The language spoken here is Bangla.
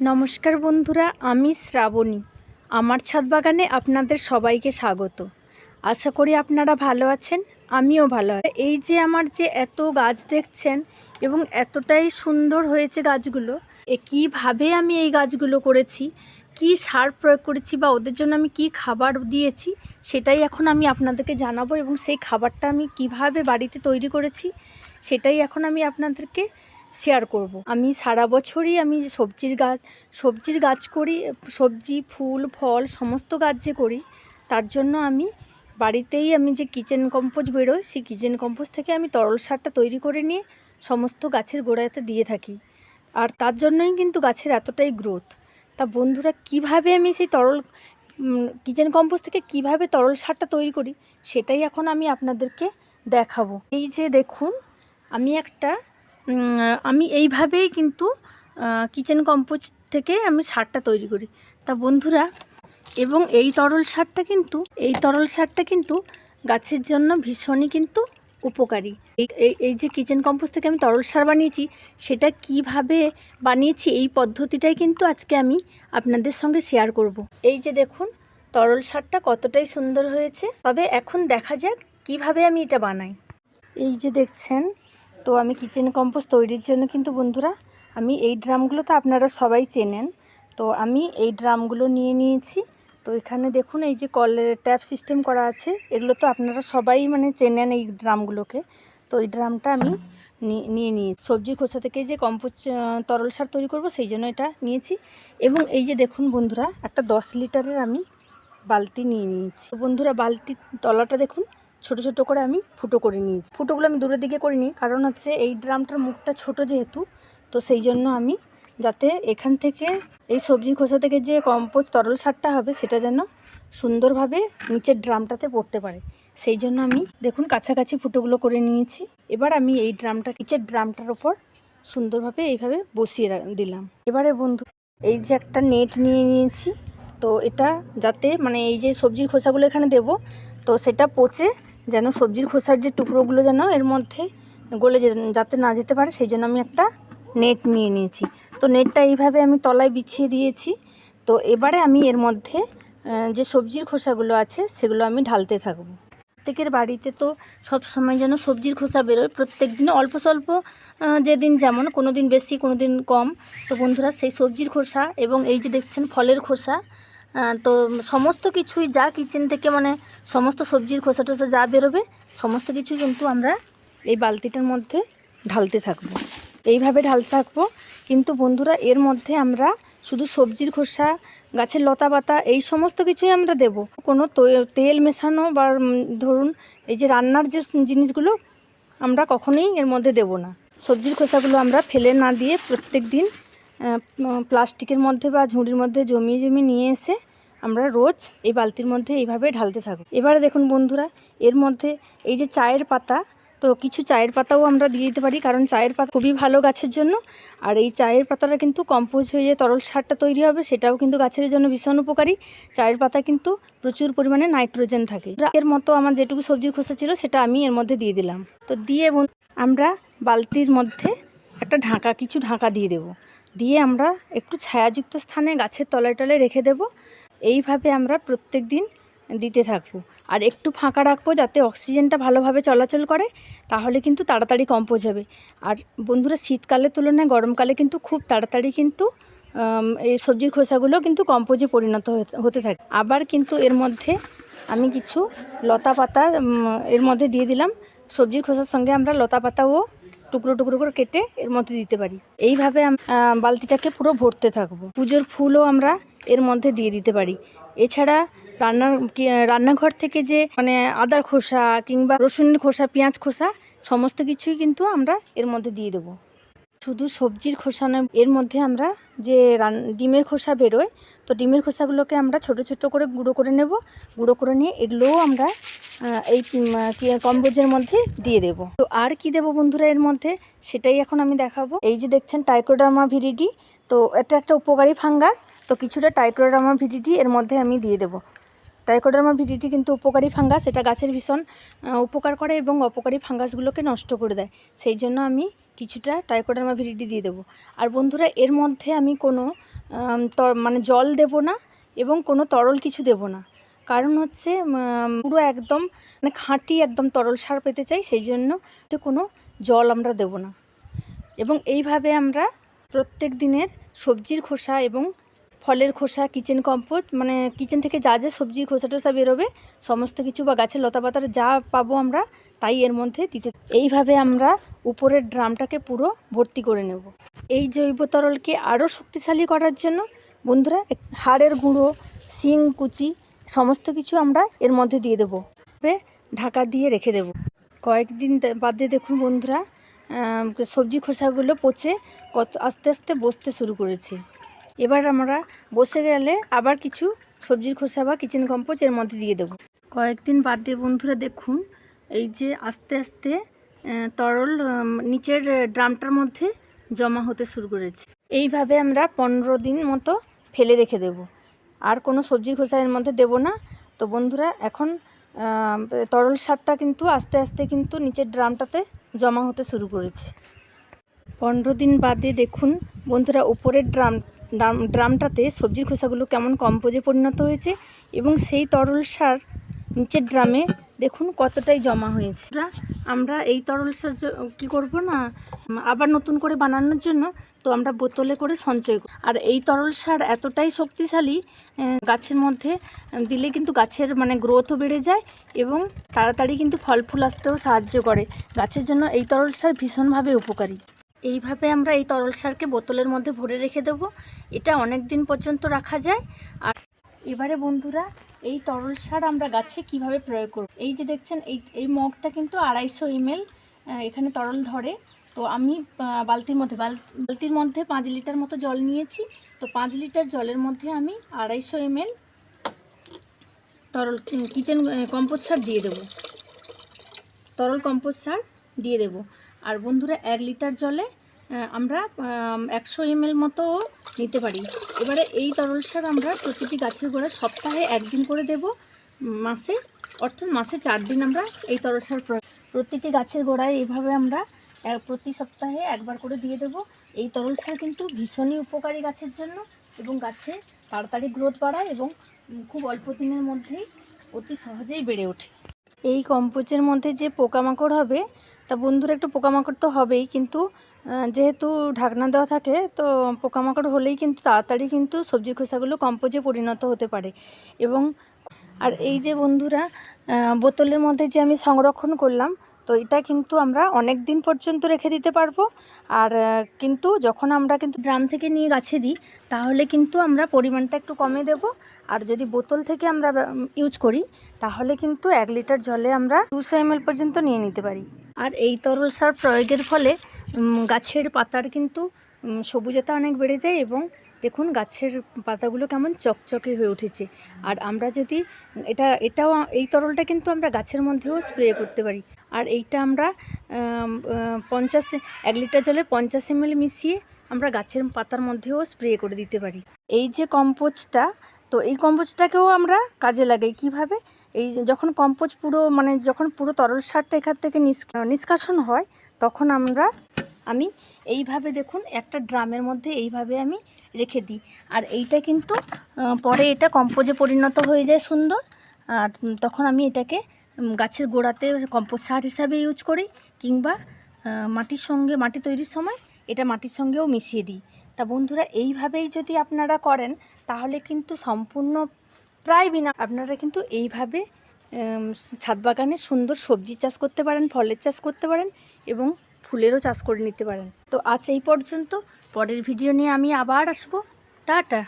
নমস্কার বন্ধুরা, আমি শ্রাবণী। আমার ছাদ বাগানে আপনাদের সবাইকে স্বাগত। আশা করি আপনারা ভালো আছেন, আমিও ভালো এই যে আমার যে এত গাছ দেখছেন এবং এতটাই সুন্দর হয়েছে গাছগুলো, এ কীভাবে আমি এই গাছগুলো করেছি, কি সার প্রয়োগ করেছি বা ওদের জন্য আমি কি খাবার দিয়েছি, সেটাই এখন আমি আপনাদেরকে জানাব এবং সেই খাবারটা আমি কীভাবে বাড়িতে তৈরি করেছি, সেটাই এখন আমি আপনাদেরকে শেয়ার করব। আমি সারা বছরই আমি সবজির গাছ সবজির গাছ করি, সবজি, ফুল, ফল, সমস্ত গাছ যে করি, তার জন্য আমি বাড়িতেই আমি যে কিচেন কম্পোজ বেরোয়, সেই কিচেন কম্পোজ থেকে আমি তরল সারটা তৈরি করে নিয়ে সমস্ত গাছের গোড়াতে দিয়ে থাকি। আর তার জন্যই কিন্তু গাছের এতটাই গ্রোথ তা বন্ধুরা, কীভাবে আমি সেই তরল কিচেন কম্পোজ থেকে কীভাবে তরল সারটা তৈরি করি, সেটাই এখন আমি আপনাদেরকে দেখাবো। এই যে দেখুন, আমি একটা আমি এইভাবেই কিন্তু কিচেন কম্পোজ থেকে আমি সারটা তৈরি করি। তা বন্ধুরা, এবং এই তরল সারটা কিন্তু, এই তরল সারটা কিন্তু গাছের জন্য ভীষণই কিন্তু উপকারী। এই যে কিচেন কম্পোজ থেকে আমি তরল সার বানিয়েছি, সেটা কীভাবে বানিয়েছি, এই পদ্ধতিটাই কিন্তু আজকে আমি আপনাদের সঙ্গে শেয়ার করব। এই যে দেখুন, তরল সারটা কতটাই সুন্দর হয়েছে। তবে এখন দেখা যাক কীভাবে আমি এটা বানাই। এই যে দেখছেন তো আমি কিচেন কম্পোস্ট তৈরির জন্য কিন্তু বন্ধুরা আমি এই ড্রামগুলো তো আপনারা সবাই চেনেন। তো আমি এই ড্রামগুলো নিয়ে নিয়েছি। তো এখানে দেখুন এই যে কলের ট্যাপ সিস্টেম করা আছে এগুলো তো আপনারা সবাই মানে চেনেন এই ড্রামগুলোকে। তো এই ড্রামটা আমি নিয়ে নিয়ে সবজির খোসা থেকে যে আহ, তরল সার তৈরি করব সেই জন্য এটা নিয়েছি। এবং এই যে দেখুন বন্ধুরা একটা দশ লিটারের আমি বালতি নিয়ে নিয়েছি। বন্ধুরা বালতির তলাটা দেখুন ছোট ছোট করে আমি ফুটো করে নিয়েছি। ফুটোগুলো আমি দূরের দিকে করিনি, কারণ হচ্ছে এই ড্রামটার মুখটা ছোট যেহেতু, তো সেই জন্য আমি যাতে এখান থেকে এই সবজির খোসা থেকে যে কম্পোস্ট তরল সারটা হবে, সেটা যেন সুন্দরভাবে নিচের ড্রামটাতে পড়তে পারে। সেই জন্য আমি দেখুন কাছাকাছি ফুটোগুলো করে নিয়েছি। এবার আমি এই ড্রামটা, নিচের ড্রামটার ওপর সুন্দরভাবে এইভাবে বসিয়ে দিলাম। এবারে বন্ধু, এই যে একটা নেট নিয়ে নিয়েছি, তো এটা যাতে মানে এই যে সবজির খোসাগুলো এখানে দেব, তো সেটা পচে যেন সবজির খোসার যে টুকরোগুলো যেন এর মধ্যে গলে যাতে না যেতে পারে, সেই জন্য আমি একটা নেট নিয়ে নিয়েছি। তো নেটটা এইভাবে আমি তলায় বিছিয়ে দিয়েছি। তো এবারে আমি এর মধ্যে যে সবজির খোসাগুলো আছে, সেগুলো আমি ঢালতে থাকব। প্রত্যেকের বাড়িতে তো সব সময় যেন সবজির খোসা বেরোয়। প্রত্যেক দিন অল্প স্বল্প যেদিন যেমন কোনো দিন বেশি কোনো দিন কম। তো বন্ধুরা, সেই সবজির খোসা এবং এই যে দেখছেন, ফলের খোসা তো সমস্ত কিছুই যা কিচেন থেকে মানে সমস্ত সবজির খোসা টোসা যা বেরোবে, সমস্ত কিছু কিন্তু আমরা এই বালতিটার মধ্যে ঢালতে থাকব। এইভাবে ঢালতে থাকব। কিন্তু বন্ধুরা, এর মধ্যে আমরা শুধু সবজির খোসা, গাছের লতা পাতা, এই সমস্ত কিছুই আমরা দেব। কোনো তেল মেশানো বা ধরুন এই যে রান্নার যে জিনিসগুলো আমরা কখনোই এর মধ্যে দেব না। সবজির খোসাগুলো আমরা ফেলে না দিয়ে প্রত্যেক দিন প্লাস্টিকের মধ্যে বা ঝুড়ির মধ্যে জমিয়ে জমিয়ে নিয়ে এসে আমরা রোজ এই বালতির মধ্যে এইভাবে ঢালতে থাকব। এবারে দেখুন বন্ধুরা, এর মধ্যে এই যে চায়ের পাতা, তো কিছু চায়ের পাতাও আমরা দিয়ে দিতে পারি, কারণ চায়ের পাতা খুবই ভালো গাছের জন্য। আর এই চায়ের পাতাটা কিন্তু কম্পোজ হয়ে যে তরল সারটা তৈরি হবে, সেটাও কিন্তু গাছের জন্য ভীষণ উপকারী। চায়ের পাতা কিন্তু প্রচুর পরিমাণে নাইট্রোজেন থাকে। এর মতো আমার যেটুকু সবজির খোসা ছিল, সেটা আমি এর মধ্যে দিয়ে দিলাম। তো দিয়ে আমরা বালতির মধ্যে একটা ঢাকা, কিছু ঢাকা দিয়ে দেব। দিয়ে আমরা একটু ছায়াযুক্ত স্থানে গাছের তলায় টলায় রেখে দেব। এইভাবে আমরা প্রত্যেক দিন দিতে থাকব। আর একটু ফাঁকা রাখব যাতে অক্সিজেনটা ভালোভাবে চলাচল করে, তাহলে কিন্তু তাড়াতাড়ি কম্পোজ হবে। আর বন্ধুরা, শীতকালের তুলনায় গরমকালে কিন্তু খুব তাড়াতাড়ি কিন্তু এই সবজির খোসাগুলো কিন্তু কম্পোজে পরিণত হতে থাকে। আবার কিন্তু এর মধ্যে আমি কিছু লতা পাতা এর মধ্যে দিয়ে দিলাম। সবজির খোসার সঙ্গে আমরা লতা পাতাও টুকরো টুকরো করে কেটে এর মধ্যে দিতে পারি। এইভাবে বালতিটাকে পুরো ভরতে থাকব। পুজোর ফুলও আমরা এর মধ্যে দিয়ে দিতে পারি। এছাড়া রান্নার রান্নাঘর থেকে যে মানে আদার খোসা কিংবা রসুনের খোসা, পেঁয়াজ খোসা, সমস্ত কিছুই কিন্তু আমরা এর মধ্যে দিয়ে দেবো। শুধু সবজির খোসা নয় এর মধ্যে আমরা যে রান, ডিমের খোসা বেরোয়, তো ডিমের খোসাগুলোকে আমরা ছোট ছোট করে গুঁড়ো করে নেব। গুঁড়ো করে নিয়ে এগুলোও আমরা এই কম্বোজের মধ্যে দিয়ে দেব। তো আর কি দেব বন্ধুরা এর মধ্যে? সেটাই এখন আমি দেখাবো। এই যে দেখছেন টাইকোডার্মা ভিরিডি তো এটা একটা উপকারী ফাঙ্গাস, তো কিছুটা টাইকোডার্মা ভিরিডি এর মধ্যে আমি দিয়ে দেবো। টাইকোডার্মা ভিডিটি কিন্তু উপকারী ফাঙ্গাস, এটা গাছের ভীষণ উপকার করে এবং অপকারী ফাঙ্গাসগুলোকে নষ্ট করে দেয়। সেই জন্য আমি কিছুটা টাইকোডার্মা ভিডিটি দিয়ে দেবো। আর বন্ধুরা, এর মধ্যে আমি কোনো মানে জল দেব না এবং কোনো তরল কিছু দেব না। কারণ হচ্ছে পুরো একদম মানে খাঁটি একদম তরল সার পেতে চাই, সেই জন্য তো কোনো জল আমরা দেব না। এবং এইভাবে আমরা প্রত্যেক দিনের সবজির খোসা এবং ফলের খোসা, কিচেন কম্পোস্ট মানে কিচেন থেকে যা যা সবজির খোসা টোসা বেরোবে, সমস্ত কিছু বা গাছের লতাপাতার যা পাবো আমরা, তাই এর মধ্যে দিতে এইভাবে আমরা উপরের ড্রামটাকে পুরো ভর্তি করে নেব। এই জৈব তরলকে আরও শক্তিশালী করার জন্য বন্ধুরা হাড়ের গুঁড়ো, শিং, কুচি সমস্ত কিছু আমরা এর মধ্যে দিয়ে দেবো। ঢাকা দিয়ে রেখে দেব। কয়েকদিন বাদে দেখুন বন্ধুরা সবজি খোসাগুলো পচে কত, আস্তে আস্তে বসতে শুরু করেছে। এবার আমরা বসে গেলে আবার কিছু সবজির খোসা বা কিচেন কম্পোজ এর মধ্যে দিয়ে দেবো। কয়েকদিন বাদ দিয়ে বন্ধুরা দেখুন, এই যে আস্তে আস্তে তরল নিচের ড্রামটার মধ্যে জমা হতে শুরু করেছে। এইভাবে আমরা পনেরো দিন মতো ফেলে রেখে দেব। আর কোনো সবজির খোসা এর মধ্যে দেব না। তো বন্ধুরা, এখন তরল সারটা কিন্তু আস্তে আস্তে কিন্তু নিচের ড্রামটাতে জমা হতে শুরু করেছে। পনেরো দিন বাদে দেখুন, বন্ধুরা, উপরের ড্রাম ড্রাম, ড্রামটাতে সবজির খোসাগুলো কেমন কম্পোজে পরিণত হয়েছে এবং সেই তরল সার নিচের ড্রামে দেখুন কতটাই জমা হয়েছে। আমরা- এই তরল সার কী করব না, আবার নতুন করে বানানোর জন্য তো আমরা বোতলে করে সঞ্চয় আর এই তরল সার এতটাই শক্তিশালী গাছের মধ্যে, দিলে কিন্তু গাছের মানে গ্রোথও বেড়ে যায় এবং তাড়াতাড়ি কিন্তু ফল ফুল আসতেও সাহায্য করে। গাছের জন্য এই তরল সার ভীষণভাবে উপকারী। এইভাবে আমরা এই তরল সারকে বোতলের মধ্যে ভরে রেখে দেব। এটা অনেক দিন পর্যন্ত রাখা যায়। আর এবারে বন্ধুরা এই তরল সার আমরা গাছে কীভাবে প্রয়োগ করব? এই যে দেখছেন, এই এই মগটা কিন্তু আড়াইশো এমএল এখানে তরল ধরে। তো আমি বালতির মধ্যে, বাল- বালতির মধ্যে পাঁচ লিটার মতো জল নিয়েছি। তো পাঁচ লিটার জলের মধ্যে আমি আড়াইশো এমএল তরল কিচেন কম্পোস্ট সার দিয়ে দেবো। তরল কম্পোস্ট সার দিয়ে দেব। আর বন্ধুরা, এক লিটার জলে আমরা একশো এমএল মতো নিতে পারি। এবারে এই তরল সার আমরা প্রতিটি গাছের গোড়ায় সপ্তাহে একদিন করে দেব, মাসে, অর্থাৎ মাসে চার দিন আমরা এই তরল সার প্রতিটি গাছের গোড়ায় এইভাবে আমরা প্রতি সপ্তাহে একবার করে দিয়ে দেব। এই তরল সার কিন্তু ভীষণই উপকারী গাছের জন্য এবং গাছে তাড়াতাড়ি গ্রোথ বাড়ায় এবং খুব অল্প দিনের মধ্যেই অতি সহজেই বেড়ে ওঠে। এই কম্পোজের মধ্যে যে পোকামাকড় হবে, তা বন্ধুরা একটু পোকামাকড় তো হবেই, কিন্তু যেহেতু ঢাকনা দেওয়া থাকে, তো পোকামাকড় হলেই কিন্তু তাড়াতাড়ি কিন্তু সবজির খোসাগুলো কম্পোজে পরিণত হতে পারে। এবং আর এই যে বন্ধুরা বোতলের মধ্যে যে আমি সংরক্ষণ করলাম, তো এটা কিন্তু আমরা অনেক দিন পর্যন্ত রেখে দিতে পারব। আর কিন্তু যখন আমরা কিন্তু ড্রাম থেকে নিয়ে গাছে দিই, তাহলে কিন্তু আমরা পরিমাণটা একটু কমে দেব। আর যদি বোতল থেকে আমরা ইউজ করি, তাহলে কিন্তু এক লিটার জলে আমরা দুশো এমএল পর্যন্ত নিয়ে নিতে পারি। আর এই তরল সার প্রয়োগের ফলে গাছের পাতার কিন্তু সবুজতা অনেক বেড়ে যায় এবং দেখুন গাছের পাতাগুলো কেমন চকচকে হয়ে উঠেছে। আর আমরা যদি, এটা, এটাও, এই তরলটা কিন্তু আমরা গাছের মধ্যেও স্প্রে করতে পারি। আর এইটা আমরা পঞ্চাশ, এক লিটার জলে পঞ্চাশ এমএল মিশিয়ে আমরা গাছের পাতার মধ্যেও স্প্রে করে দিতে পারি। এই যে কম্পোস্টটা, তো এই কম্পোস্টটাকেও আমরা কাজে লাগাই। কীভাবে? এই যখন কম্পোজ পুরো মানে যখন পুরো তরল সারটা এখান থেকে নিষ্কা- নিষ্কাশন হয়, তখন আমরা, আমি এইভাবে দেখুন একটা ড্রামের মধ্যে এইভাবে আমি রেখে দিই। আর এইটা কিন্তু পরে এটা কম্পোজে পরিণত হয়ে যায় সুন্দর। আর তখন আমি এটাকে গাছের গোড়াতে কম্পোজ সার হিসাবে ইউজ করি কিংবা মাটির সঙ্গে, মাটি তৈরির সময় এটা মাটির সঙ্গেও মিশিয়ে দিই। তা বন্ধুরা, এইভাবেই যদি আপনারা করেন, তাহলে কিন্তু সম্পূর্ণ প্রায় বিনা। আপনারা কিন্তু এইভাবে ছাদ বাগানে সুন্দর সবজি চাষ করতে পারেন, ফলের চাষ করতে পারেন এবং ফুলেরও চাষ করে নিতে পারেন। তো আজ এই পর্যন্ত। পরের ভিডিও নিয়ে আমি আবার আসব। টাটা!